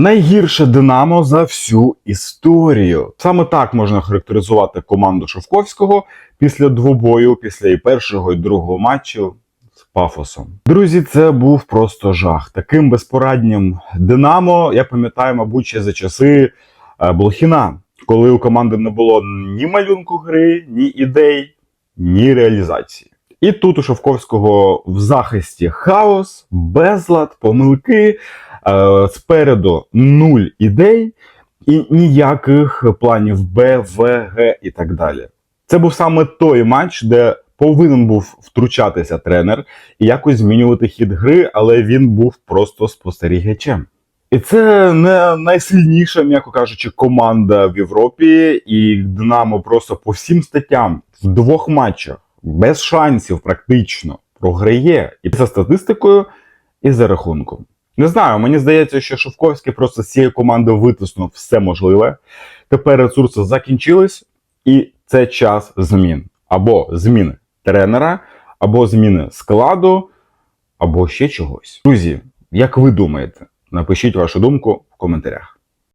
Найгірше Динамо за всю історію. Саме так можна характеризувати команду Шовковського після двобою, після і першого, і другого матчу з пафосом. Друзі, це був просто жах. Таким безпораднім Динамо, я пам'ятаю, мабуть, ще за часи е, Блохіна, коли у команди не було ні малюнку гри, ні ідей, ні реалізації. І тут у Шовковського в захисті хаос, безлад, помилки. Е, спереду нуль ідей і ніяких планів Б, В, Г і так далі. Це був саме той матч, де повинен був втручатися тренер і якось змінювати хід гри, але він був просто спостерігачем. І це не найсильніша, м'яко кажучи, команда в Європі, і Динамо просто по всім статтям в двох матчах без шансів практично програє і за статистикою, і за рахунком. Не знаю, мені здається, що Шовковський просто з цієї команди витиснув все можливе. Тепер ресурси закінчились, і це час змін. Або зміни тренера, або зміни складу, або ще чогось. Друзі, як ви думаєте? Напишіть вашу думку в коментарях.